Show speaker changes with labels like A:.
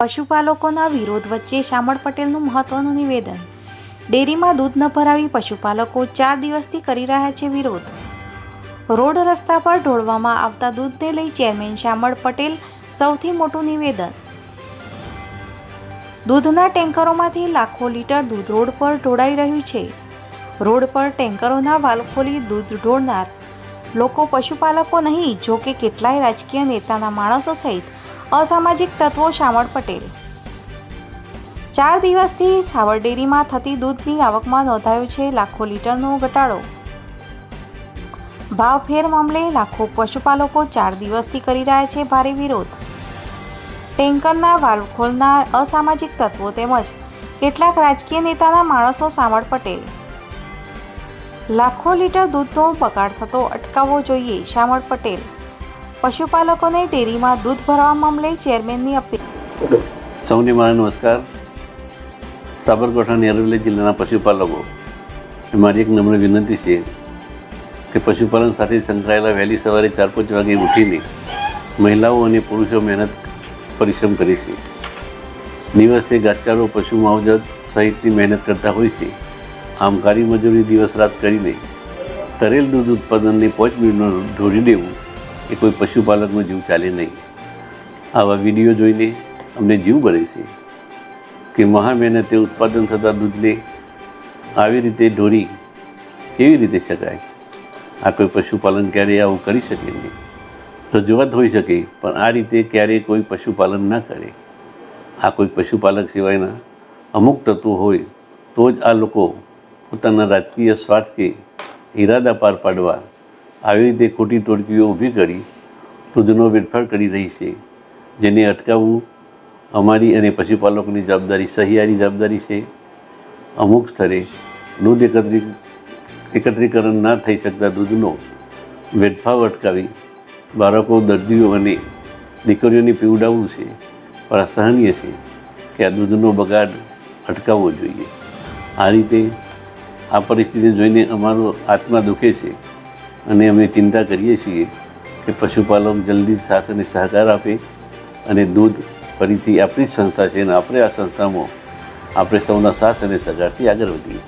A: પશુપાલકોના વિરોધ વચ્ચે શામળ પટેલનું મહત્વનું નિવેદન. ડેરીમાં દૂધ ન ભરાવી પશુપાલકો ચાર દિવસથી કરી રહ્યા છે વિરોધ. રોડ રસ્તા પર ઢોળવામાં આવતા દૂધને લઈ ચેરમેન શામળ પટેલ સૌથી મોટું નિવેદન. દૂધના ટેન્કરોમાંથી લાખો લીટર દૂધ રોડ પર ઢોળાઈ રહ્યું છે. રોડ પર ટેન્કરોના વાલ ખોલી દૂધ ઢોળનાર. લોકો પશુપાલકો નહીં જો કે કેટલાય રાજકીય નેતાના માણસો સહિત અસામાજિક તત્વો શામળ પટેલ. ચાર દિવસથી સાવર ડેરીમાં થતી દૂધની આવકમાં નોંધાયો છે લાખો લીટરનો ઘટાડો. ભાવફેર મામલે લાખો પશુપાલકો ચાર દિવસથી કરી રહ્યા છે ભારે વિરોધ. ટેન્કરના વાલ્વ ખોલનાર અસામાજિક તત્વો તેમજ કેટલાક રાજકીય નેતાના માણસો શામળ પટેલ. લાખો લીટર દૂધનો બગાડ થતો અટકાવવો જોઈએ શામળ પટેલ. પશુપાલકોને ડેરીમાં દૂધ ભરવા મામલે ચેરમેનની અપીલ.
B: સૌને મારા નમસ્કાર. સાબરકાંઠા અને અરવલ્લી જિલ્લાના પશુપાલકો મારી એક નમ્ર વિનંતી છે કે પશુપાલન સાથે સંકળાયેલા વહેલી સવારે ચાર પાંચ વાગે ઉઠીને મહિલાઓ અને પુરુષો મહેનત, પરિશ્રમ કરે છે. દિવસે ગાચારો પશુ માવજત સહિતની મહેનત કરતા હોય છે. આમ કાળી મજૂરી દિવસ રાત કરીને તરેલ દૂધ ઉત્પાદનને પાંચ મિનિટમાં ઢોળી દેવું એ કોઈ પશુપાલકનો જીવ ચાલે નહીં. આવા વીડિયો જોઈને અમને જીવ બળે છે કે મહા મહેનતે ઉત્પાદન થતા દૂધને આવી રીતે ઢોળી કેવી રીતે શકાય? આ કોઈ પશુપાલન ક્યારેય આવું કરી શકે નહીં. રજૂઆત હોઈ શકે, પણ આ રીતે ક્યારેય કોઈ પશુપાલન ના કરે. આ કોઈ પશુપાલક સિવાયના અમુક તત્વો હોય, તો જ આ લોકો પોતાના રાજકીય સ્વાર્થ કે ઈરાદા પાર પાડવા આવી રીતે ખોટી તોડકીઓ ઊભી કરી દૂધનો વેડફાટ કરી રહી છે. જેને અટકાવવું અમારી અને પશુપાલકોની જવાબદારી, સહિયારી જવાબદારી છે. અમુક સ્તરે દૂધ એકત્રિત એકત્રીકરણ ના થઈ શકતા દૂધનો વેડફાવ અટકાવી બાળકો, દર્દીઓ અને દીકરીઓને પીવડાવવું છે. પણ અસહનીય છે કે આ દૂધનો બગાડ અટકાવવો જોઈએ. આ રીતે આ પરિસ્થિતિ જોઈને અમારો આત્મા દુખે છે. અને અમે ચિંતા કરીએ છીએ કે પશુપાલન જલ્દી સાથ અને સહકાર આપે અને દૂધ ફરીથી આપણી જ સંસ્થા છે અને આપણે આ સંસ્થામાં આપણે સૌના સાથ અને સહકારથી આગળ વધીએ.